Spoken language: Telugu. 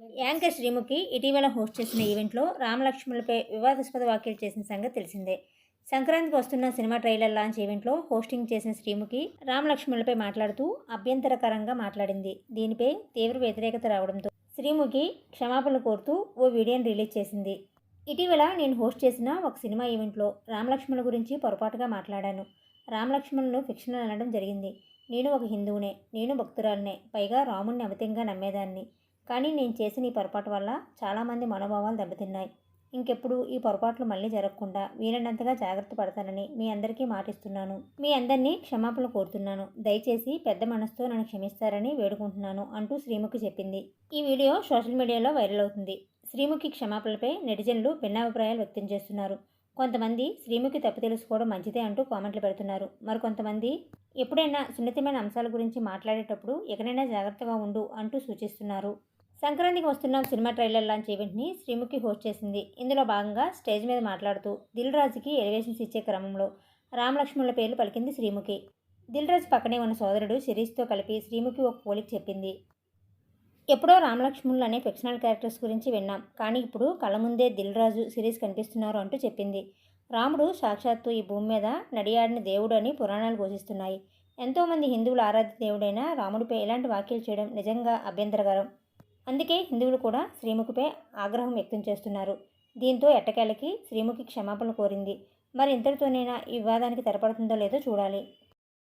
యాంకర్ శ్రీముఖి ఇటీవల హోస్ట్ చేసిన ఈవెంట్లో రామలక్ష్మణులపై వివాదాస్పద వ్యాఖ్యలు చేసిన సంగతి తెలిసిందే. సంక్రాంతికి వస్తున్న సినిమా ట్రైలర్ లాంచ్ ఈవెంట్లో హోస్టింగ్ చేసిన శ్రీముఖి రామలక్ష్మణులపై మాట్లాడుతూ అభ్యంతరకరంగా మాట్లాడింది. దీనిపై తీవ్ర వ్యతిరేకత రావడంతో శ్రీముఖి క్షమాపణలు కోరుతూ ఓ వీడియోని రిలీజ్ చేసింది. ఇటీవల నేను హోస్ట్ చేసిన ఒక సినిమా ఈవెంట్లో రామలక్ష్మణుల గురించి పొరపాటుగా మాట్లాడాను. రామలక్ష్మణులను ఫిక్షన్ అనడం జరిగింది. నేను ఒక హిందువునే నేను భక్తురాలనే పైగా రాముణ్ణి అమితంగా నమ్మేదాన్ని. కానీ నేను చేసిన ఈ పొరపాటు వల్ల చాలామంది మనోభావాలు దెబ్బతిన్నాయి. ఇంకెప్పుడు ఈ పొరపాట్లు మళ్ళీ జరగకుండా వీలైనంతగా జాగ్రత్త పడతానని మీ అందరికీ మాటిస్తున్నాను. మీ అందరినీ క్షమాపణలు కోరుతున్నాను. దయచేసి పెద్ద మనసుతో నన్ను క్షమిస్తారని వేడుకుంటున్నాను అంటూ శ్రీముఖి చెప్పింది. ఈ వీడియో సోషల్ మీడియాలో వైరల్ అవుతుంది. శ్రీముఖి క్షమాపణలపై నెటిజన్లు భిన్నాభిప్రాయాలు వ్యక్తం చేస్తున్నారు. కొంతమంది శ్రీముఖి తప్పు తెలుసుకోవడం మంచిదే అంటూ కామెంట్లు పెడుతున్నారు. మరికొంతమంది ఎప్పుడైనా సున్నితమైన అంశాల గురించి మాట్లాడేటప్పుడు ఎక్కడైనా జాగ్రత్తగా ఉండు అంటూ సూచిస్తున్నారు. సంక్రాంతికి వస్తున్న సినిమా ట్రైలర్ లాంచ్ ఈవెంట్ని శ్రీముఖి హోస్ట్ చేసింది. ఇందులో భాగంగా స్టేజ్ మీద మాట్లాడుతూ దిల్ రాజుకి ఎలివేషన్స్ ఇచ్చే క్రమంలో రామలక్ష్మణుల పేర్లు పలికింది శ్రీముఖి. దిల్ రాజు పక్కనే ఉన్న సోదరుడు శిరీష్తో కలిపి శ్రీముఖి ఒక పోలిక చెప్పింది. ఎప్పుడో రామలక్ష్మణులు అనే ఫిక్షనల్ క్యారెక్టర్స్ గురించి విన్నాం కానీ ఇప్పుడు కళ్ళ ముందే దిల్ రాజు సిరీస్ కనిపిస్తున్నారు అంటూ చెప్పింది. రాముడు సాక్షాత్తు ఈ భూమి మీద నడియాడిన దేవుడు అని పురాణాలు ఘోషిస్తున్నాయి. ఎంతోమంది హిందువుల ఆరాధ్య దేవుడైన రాముడిపై ఇలాంటి వ్యాఖ్యలు చేయడం నిజంగా అభ్యంతరకరం? అందుకే హిందువులు కూడా శ్రీముఖిపై ఆగ్రహం వ్యక్తం చేస్తున్నారు. దీంతో ఎట్టకేలకి శ్రీముఖి క్షమాపణలు కోరింది. మరి ఇంతటితోనైనా ఈ వివాదానికి తెరపడుతుందో లేదో చూడాలి.